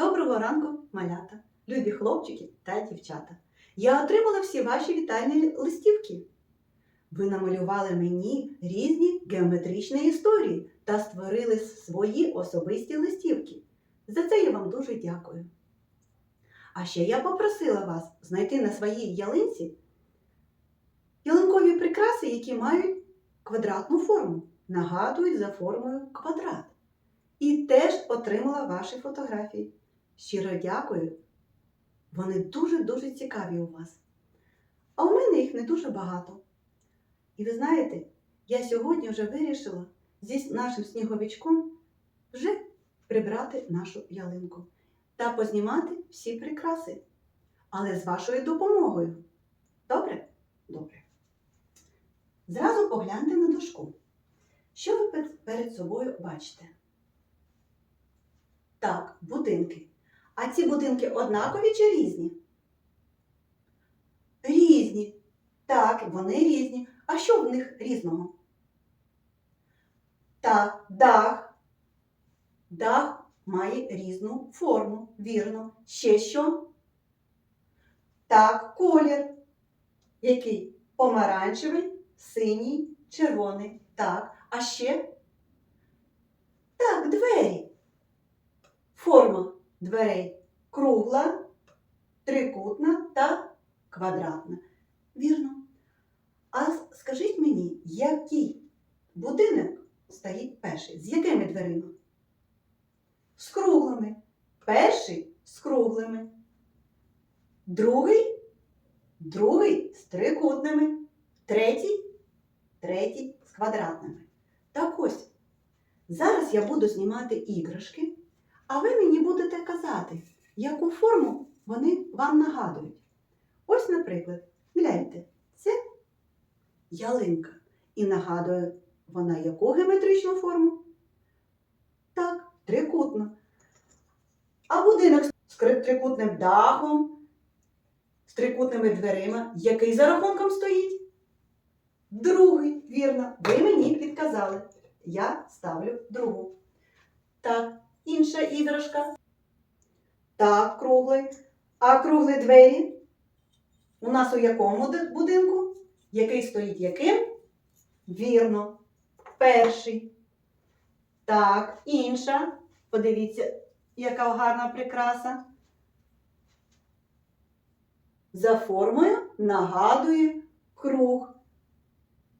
Доброго ранку, малята, любі хлопчики та дівчата. Я отримала всі ваші вітальні листівки. Ви намалювали мені різні геометричні історії та створили свої особисті листівки. За це я вам дуже дякую. А ще я попросила вас знайти на своїй ялинці ялинкові прикраси, які мають квадратну форму, нагадують за формою квадрат. І теж отримала ваші фотографії. Щиро дякую. Вони дуже-дуже цікаві у вас. А у мене їх не дуже багато. І ви знаєте, я сьогодні вже вирішила зі нашим сніговичком вже прибрати нашу ялинку та познімати всі прикраси. Але з вашою допомогою. Добре? Добре. Зразу погляньте на дошку. Що ви перед собою бачите? Так, будинки. А ці будинки однакові чи різні? Різні. Так, вони різні. А що в них різного? Так, дах. Дах має різну форму, вірно. Ще що? Так, колір. Який? Помаранчевий, синій, червоний. Так. А ще? Так, двері. Форма дверей кругла, трикутна та квадратна. Вірно. А скажіть мені, який будинок стоїть перший? З якими дверима? З круглими. Перший з круглими. Другий? Другий з трикутними. Третій? Третій з квадратними. Так ось, зараз я буду знімати іграшки. А ви мені будете казати, яку форму вони вам нагадують. Ось, наприклад, гляньте, це ялинка. І нагадує вона яку геометричну форму? Так, трикутну. А будинок з трикутним дахом, з трикутними дверима, який за рахунком стоїть? Другий, вірно, ви мені підказали. Я ставлю другу. Так, інша іграшка. Так, круглий. А круглі двері у нас у якому будинку? Який стоїть яким? Вірно. Перший. Так, інша. Подивіться, яка гарна прикраса. За формою нагадує круг.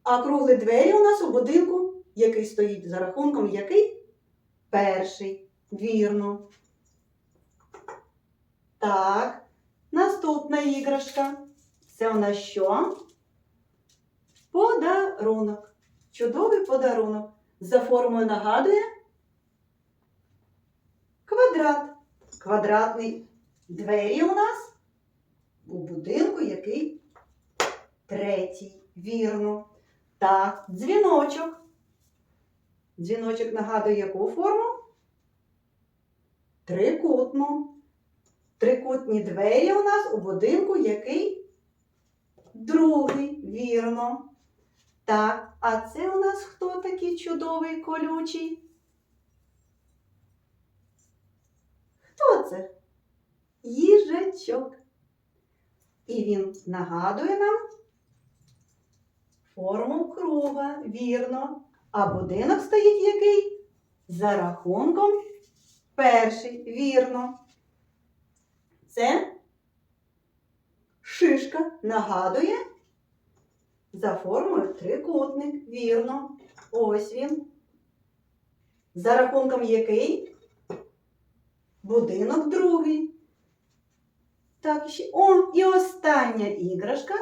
А круглі двері у нас у будинку, який стоїть за рахунком який? Перший. Вірно. Так. Наступна іграшка. Це у нас що? Подарунок. Чудовий подарунок. За формою нагадує квадрат. Квадратні двері у нас у будинку, який третій. Вірно. Так, дзвіночок. Дзвіночок нагадує яку форму? Трикутну. Трикутні двері у нас у будинку який? Другий, вірно. Так, а це у нас хто такий чудовий колючий? Хто це? Їжачок. І він нагадує нам форму круга, вірно. А будинок стоїть який? За рахунком перший, вірно. Це шишка нагадує за формою трикутник, вірно. Ось він. За рахунком який? Будинок другий. Так, ще. О, і остання іграшка.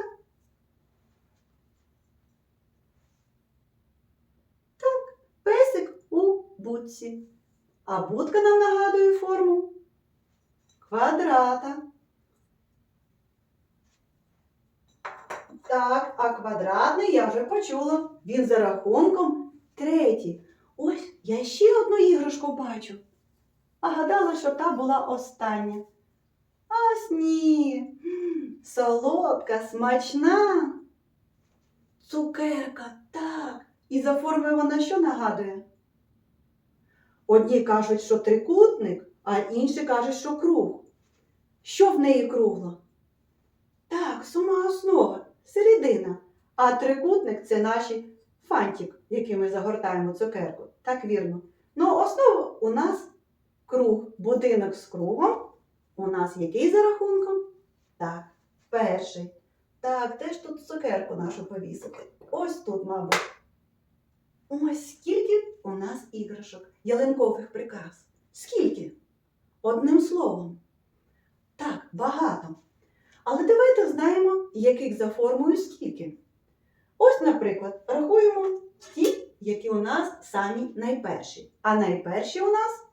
Так, песик у будці. А будка нам нагадує форму квадрата. Так, а квадратний я вже почула. Він за рахунком третій. Ось я ще одну іграшку бачу. А гадала, що та була остання. Ось ні. Солодка, смачна. Цукерка, так. І за формою вона що нагадує? Одні кажуть, що трикутник, а інші кажуть, що круг. Що в неї кругло? Так, сума основа, середина. А трикутник це наші фантик, який ми загортаємо цукерку. Так вірно. Ну, основа у нас круг, будинок з кругом. У нас який за рахунком? Так, перший. Так, де ж тут цукерку нашу повісити? Ось тут, мабуть. Ось скільки у нас іграшок, ялинкових прикрас. Скільки? Одним словом. Так, багато. Але давайте знаємо, яких за формою скільки. Ось, наприклад, рахуємо ті, які у нас самі найперші. А найперші у нас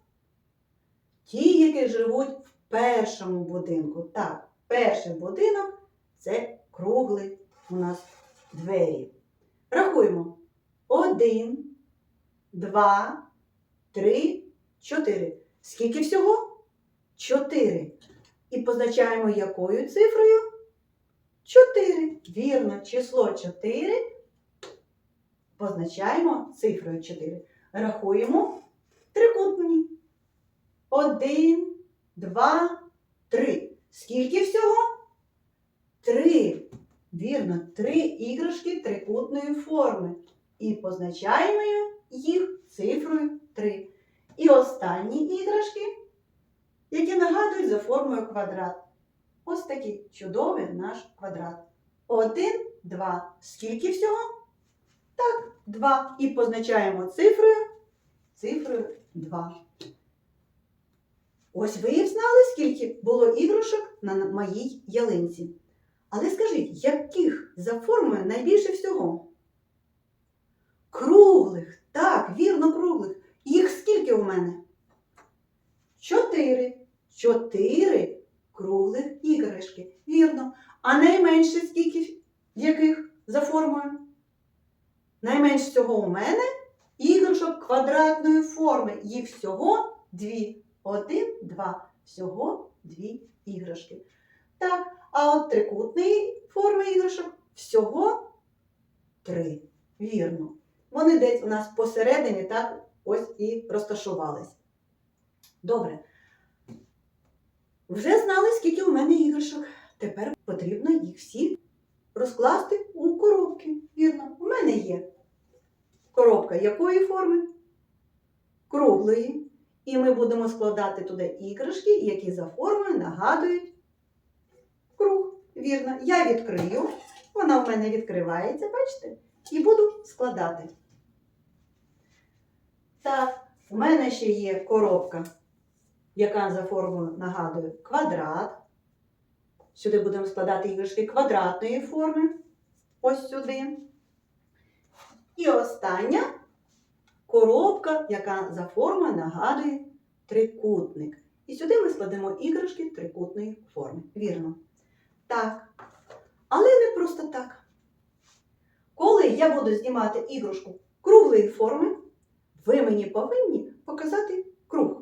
ті, які живуть в першому будинку. Так, перший будинок це круглий у нас двері. Рахуємо. Один, два, три, чотири. Скільки всього? Чотири. І позначаємо якою цифрою? Чотири. Вірно, число 4 позначаємо цифрою 4. Рахуємо трикутні. Один, два, три. Скільки всього? Три. Вірно, три іграшки трикутної форми. І позначаємо їх цифрою 3. І останні іграшки, які нагадують за формою квадрат. Ось такий чудовий наш квадрат. Один, два. Скільки всього? Так, два. І позначаємо цифрою, цифрою 2. Ось ви і знали, скільки було іграшок на моїй ялинці. Але скажіть, яких за формою найбільше всього? Круглих. Так, вірно, круглих. Їх скільки у мене? Чотири. Чотири круглих іграшки. Вірно. А найменше скільки яких за формою? Найменше всього у мене іграшок квадратної форми. Їх всього дві. Один, два. Всього дві іграшки. Так, а от трикутної форми іграшок всього три. Вірно. Вони десь у нас посередині так ось і розташувались. Добре. Вже знали, скільки у мене іграшок. Тепер потрібно їх всі розкласти у коробки. Вірно, у мене є коробка якої форми? Круглої. І ми будемо складати туди іграшки, які за формою нагадують круг. Вірно, я відкрию. Вона в мене відкривається, бачите? І буду складати. Так, у мене ще є коробка, яка за формою нагадує квадрат. Сюди будемо складати іграшки квадратної форми. Ось сюди. І остання коробка, яка за формою нагадує трикутник. І сюди ми складемо іграшки трикутної форми. Вірно. Так. Але не просто так. Коли я буду знімати іграшку круглої форми, ви мені повинні показати круг.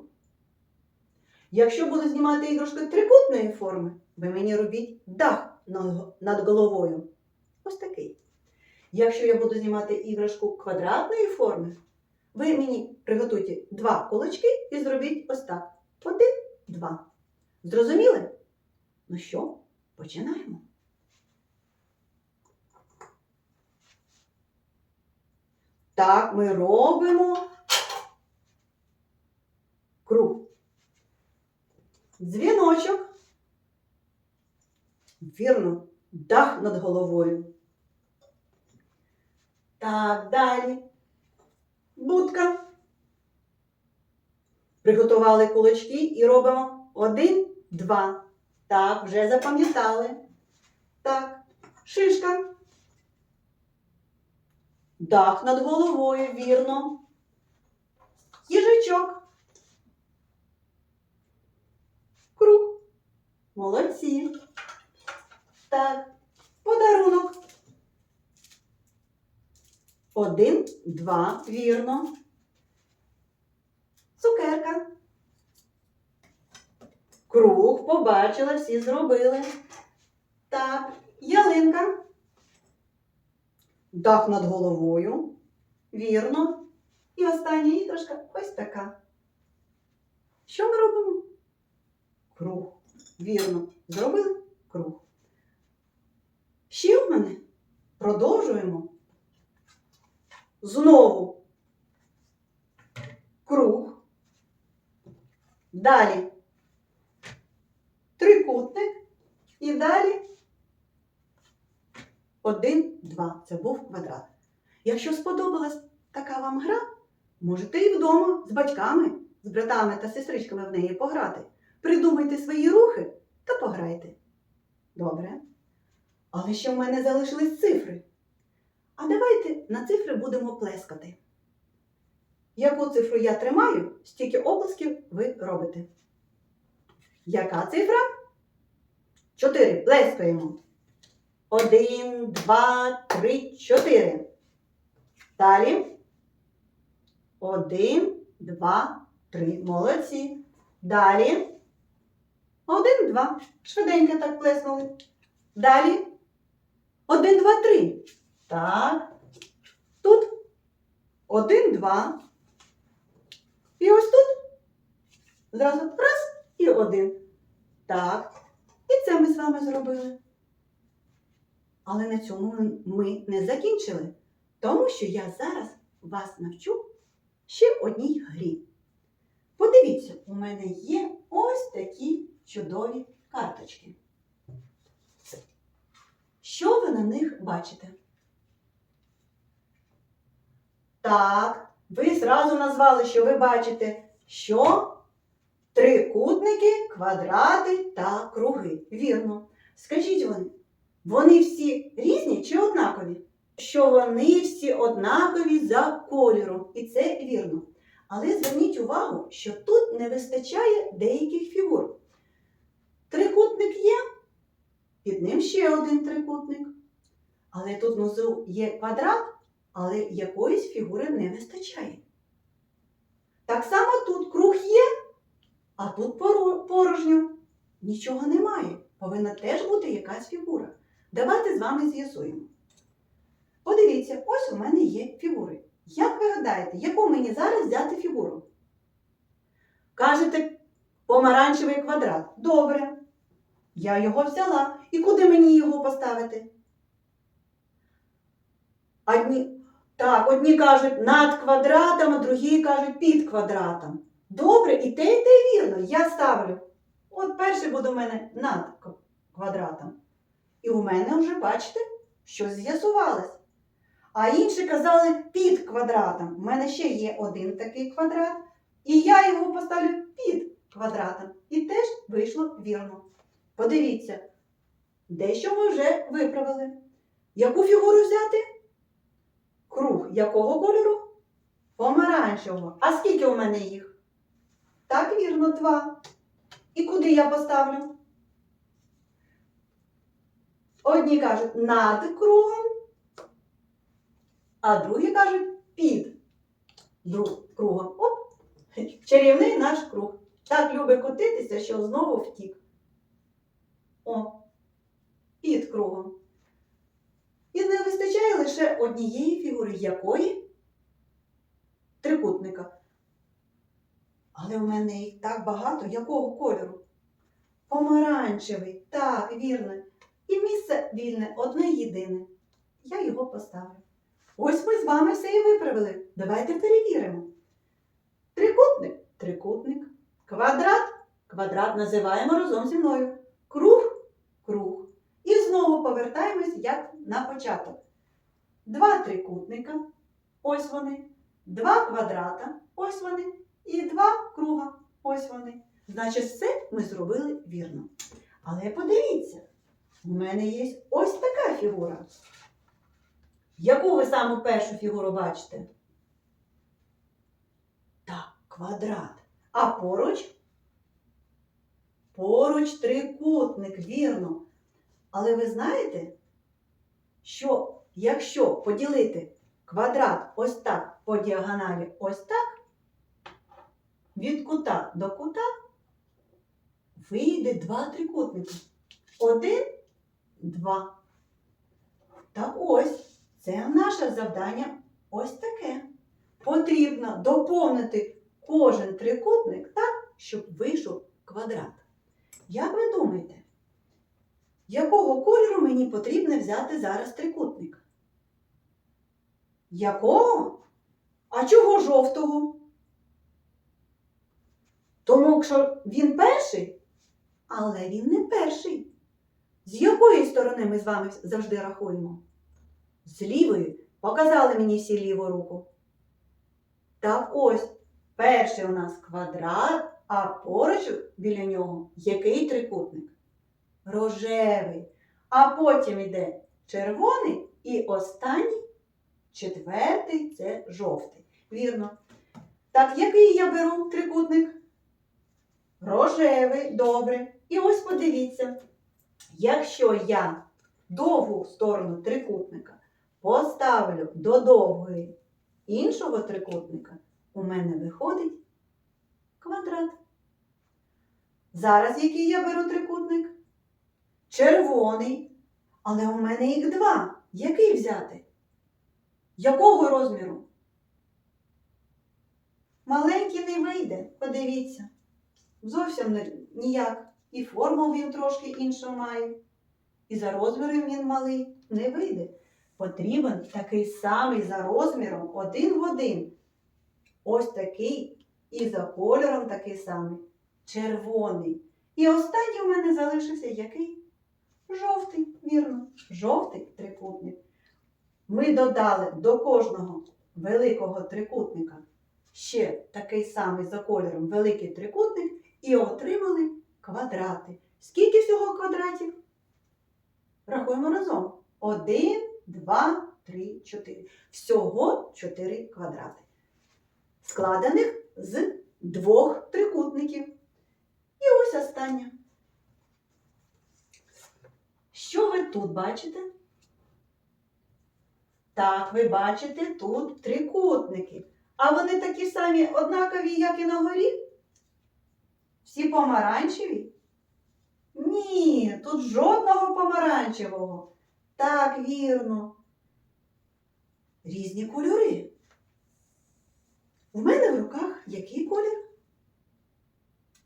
Якщо буду знімати іграшку трикутної форми, ви мені робіть дах над головою. Ось такий. Якщо я буду знімати іграшку квадратної форми, ви мені приготуйте два кулачки і зробіть ось так. Один, два. Зрозуміли? Ну що, починаємо. Так, ми робимо круг. Дзвіночок. Вірно, дах над головою. Так, далі. Будка. Приготували кулачки і робимо один, два. Так, вже запам'ятали. Так, шишка. Дах над головою, вірно. Їжачок. Круг. Молодці. Так, подарунок. Один, два, вірно. Цукерка. Круг побачила, всі зробили. Так, ялинка. Дах над головою. Вірно. І остання іграшка ось така. Що ми робимо? круг. Вірно, зробили круг. Ще в мене продовжуємо. Знову круг. Далі трикутник. І далі один, два. Це був квадрат. Якщо сподобалась така вам гра, можете і вдома з батьками, з братами та сестричками в неї пограти. Придумайте свої рухи та пограйте. Добре. Але ще в мене залишились цифри. А давайте на цифри будемо плескати. Яку цифру я тримаю, стільки оплесків ви робите. Яка цифра? Чотири. Плескаємо. Один, два, три, чотири. Далі. Один, два, три. Молодці. Далі. Один, два. Швиденько так плеснули. Далі. Один, два, три. Так. Тут. Один, два. І ось тут. Зразу раз і один. Так. І це ми з вами зробили. Але на цьому ми не закінчили, тому що я зараз вас навчу ще одній грі. Подивіться, у мене є ось такі чудові карточки. Що ви на них бачите? Так, ви зразу назвали, що ви бачите, що трикутники, квадрати та круги. Вірно. Скажіть вони, вони всі різні чи однакові? Що вони всі однакові за кольором, і це вірно. Але зверніть увагу, що тут не вистачає деяких фігур. Трикутник є, під ним ще один трикутник. Але тут внизу є квадрат, але якоїсь фігури не вистачає. Так само тут круг є, а тут порожньо. Нічого немає. Повинна теж бути якась фігура. Давайте з вами з'ясуємо. Подивіться, ось у мене є фігури. Як ви гадаєте, яку мені зараз взяти фігуру? Кажете, помаранчевий квадрат. Добре. Я його взяла. І куди мені його поставити? Одні, так, одні кажуть над квадратом, а другі кажуть під квадратом. Добре, і те, і те вірно. Я ставлю. От перший буде у мене над квадратом. І у мене вже, бачите, щось з'ясувалось. А інші казали під квадратом. У мене ще є один такий квадрат, і я його поставлю під квадратом. І теж вийшло вірно. Подивіться, дещо ми вже виправили. Яку фігуру взяти? Круг якого кольору? Помаранчевого. А скільки у мене їх? Так, вірно, два. І куди я поставлю? Одні кажуть над кругом, а другі кажуть під кругом. Оп! Чарівний наш круг. Так любить котитися, що знову втік. О, під кругом. І не вистачає лише однієї фігури, якої трикутника. Але у мене їх так багато, якого кольору? Помаранчевий, так, вірно. І місце вільне, одне єдине. Я його поставлю. Ось ми з вами все і виправили. Давайте перевіримо. Трикутник трикутник. Квадрат квадрат називаємо разом зі мною. Круг. Повертаємось як на початок. Два трикутника. Ось вони. Два квадрата. Ось вони. І два круга. Ось вони. Значить, все ми зробили вірно. Але подивіться, у мене є ось така фігура. Яку ви саму першу фігуру бачите? Так, квадрат. А поруч? Поруч трикутник, вірно. Але ви знаєте, що якщо поділити квадрат ось так по діагоналі ось так, від кута до кута вийде два трикутники. Один, два. Так ось, це наше завдання ось таке. Потрібно доповнити кожен трикутник так, щоб вийшов квадрат. Як ви думаєте, якого кольору мені потрібно взяти зараз трикутник? Якого? А чого жовтого? Тому що він перший, але він не перший. З якої сторони ми з вами завжди рахуємо? З лівої. Показали мені всі ліву руку. Так ось, перший у нас квадрат, а поруч біля нього який трикутник? Рожевий. А потім йде червоний і останній, четвертий це жовтий. Вірно. Так, який я беру трикутник? Рожевий, добре. І ось подивіться, якщо я довгу сторону трикутника поставлю до довгої іншого трикутника, у мене виходить квадрат. Зараз який я беру трикутник? Червоний. Але у мене їх два. Який взяти? Якого розміру? Маленький не вийде, подивіться. Зовсім ніяк. І форму він трошки іншу має. І за розміром він малий. Не вийде. Потрібен такий самий за розміром один в один. Ось такий і за кольором такий самий. Червоний. І останній у мене залишився який? Жовтий, вірно, жовтий трикутник. Ми додали до кожного великого трикутника ще такий самий за кольором великий трикутник і отримали квадрати. Скільки всього квадратів? Рахуємо разом. Один, два, три, чотири. Всього чотири квадрати. Складених з двох трикутників. І ось останнє. Що ви тут бачите? Так, ви бачите тут трикутники. А вони такі самі однакові, як і на горі? Всі помаранчеві? Ні, тут жодного помаранчевого. Так, вірно. Різні кольори. У мене в руках який колір?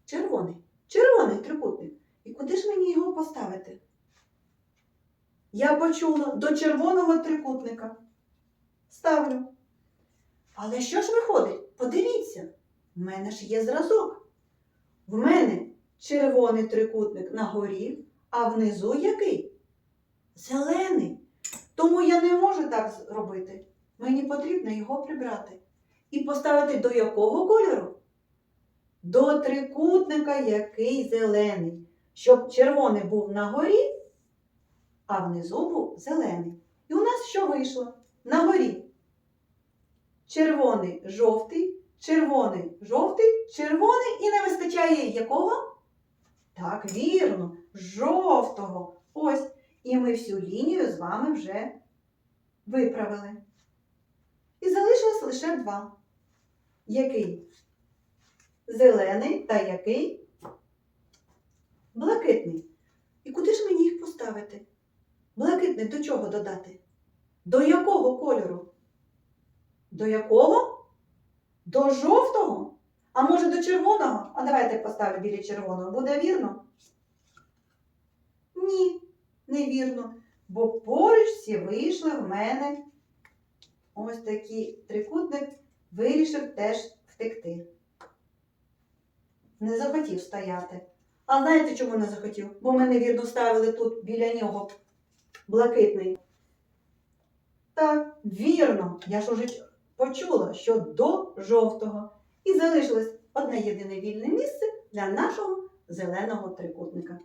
Червоний. Червоний трикутник. І куди ж мені його поставити? Я почула до червоного трикутника. Ставлю. Але що ж виходить? Подивіться, в мене ж є зразок. В мене червоний трикутник на горі, а внизу який? Зелений. Тому я не можу так зробити. Мені потрібно його прибрати. І поставити до якого кольору? До трикутника, який зелений. Щоб червоний був на горі, а внизу був зелений. І у нас що вийшло? На горі. Червоний, жовтий, червоний, жовтий, червоний і не вистачає якого? Так, вірно, жовтого. Ось. І ми всю лінію з вами вже виправили. І залишилось лише два. Який? Зелений та який? Блакитний. І куди ж мені їх поставити? Блакитний до чого додати? До якого кольору? До якого? До жовтого? А може до червоного? А давайте поставлю біля червоного. Буде вірно? Ні, не вірно. Бо поруч всі вийшли в мене ось такий трикутник вирішив теж втекти. Не захотів стояти. А знаєте, чому не захотів? Бо ми невірно ставили тут біля нього блакитний. Так, вірно, я ж уже почула, що до жовтого. І залишилось одне єдине вільне місце для нашого зеленого трикутника.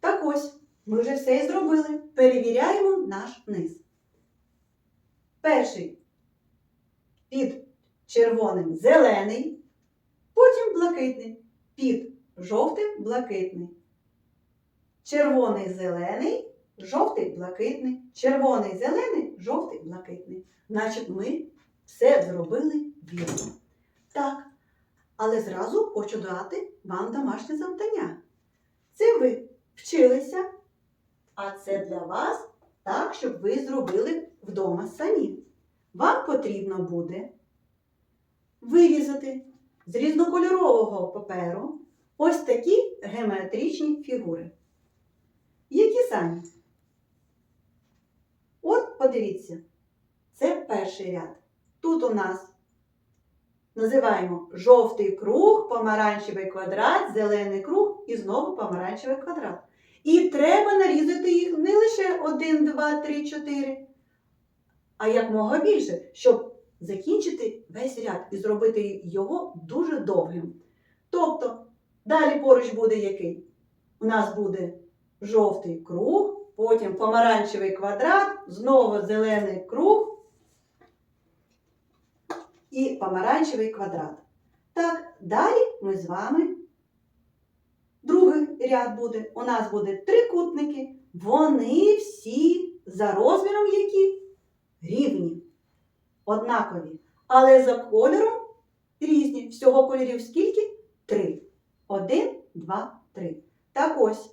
Так ось, ми вже все і зробили. Перевіряємо наш низ. Перший під червоним зелений, потім блакитний, під жовтим блакитний. Червоний зелений, жовтий блакитний, червоний зелений, жовтий блакитний. Значить, ми все зробили вірно. Так, але зразу хочу дати вам домашнє завдання. Це ви вчилися, а це для вас так, щоб ви зробили вдома самі. Вам потрібно буде вирізати з різнокольорового паперу ось такі геометричні фігури. Які самі? От подивіться, це перший ряд. Тут у нас називаємо жовтий круг, помаранчевий квадрат, зелений круг і знову помаранчевий квадрат. І треба нарізати їх не лише 1, 2, 3, 4, а якмога більше, щоб закінчити весь ряд і зробити його дуже довгим. Тобто, далі поруч буде який? У нас буде жовтий круг, потім помаранчевий квадрат, знову зелений круг і помаранчевий квадрат. Так, далі ми з вами. Другий ряд буде. У нас буде трикутники. Вони всі за розміром які рівні, однакові. Але за кольором різні. Всього кольорів скільки? Три. Один, два, три. Так ось,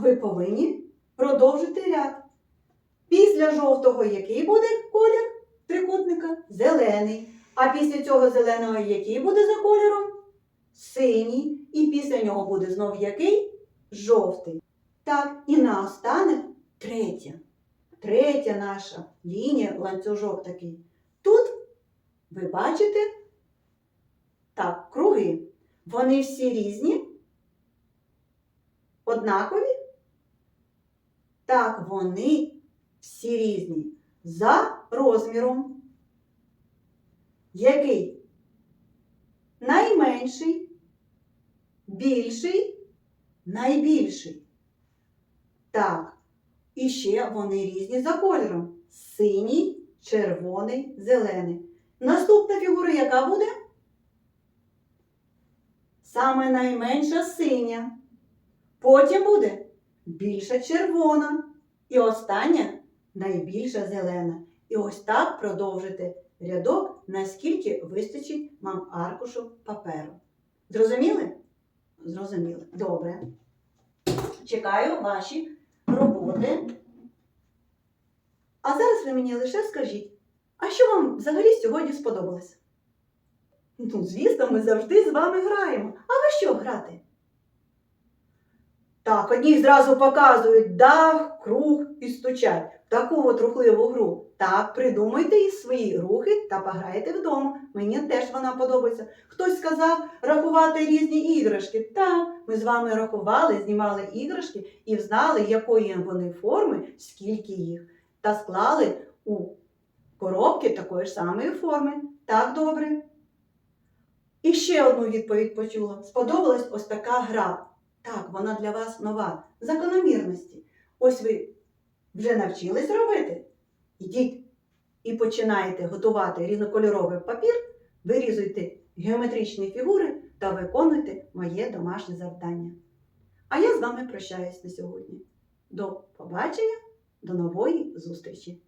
ви повинні продовжити ряд. Після жовтого який буде колір трикутника? Зелений. А після цього зеленого який буде за кольором? Синій. І після нього буде знов який? Жовтий. Так, і наостанок третя. Третя наша лінія, ланцюжок такий. Тут ви бачите так, круги. Вони всі різні? Однакові? Так, вони всі різні. За розміром. Який? Найменший, більший, найбільший. Так, і ще вони різні за кольором. Синій, червоний, зелений. Наступна фігура яка буде? Саме найменша синя. Потім буде більша червона. І остання найбільша зелена. І ось так продовжите рядок, наскільки вистачить вам аркушу паперу. Зрозуміли? Зрозуміли. Добре. Чекаю ваші роботи. А зараз ви мені лише скажіть, а що вам взагалі сьогодні сподобалось? Ну, звісно, ми завжди з вами граємо. А ви що грати? Так, одні зразу показують дах, круг і стучать. Таку от рухливу гру. Так, придумайте свої рухи та пограйте вдома. Мені теж вона подобається. Хтось сказав рахувати різні іграшки. Так, ми з вами рахували, знімали іграшки і знали, якої вони форми, скільки їх, та склали у коробки такої ж самої форми. Так, добре. І ще одну відповідь почула. Сподобалась ось така гра. Так, вона для вас нова. Закономірності. Ось ви вже навчились робити. Ідіть і починаєте готувати різнокольоровий папір, вирізуйте геометричні фігури та виконуйте моє домашнє завдання. А я з вами прощаюсь на сьогодні. До побачення, до нової зустрічі!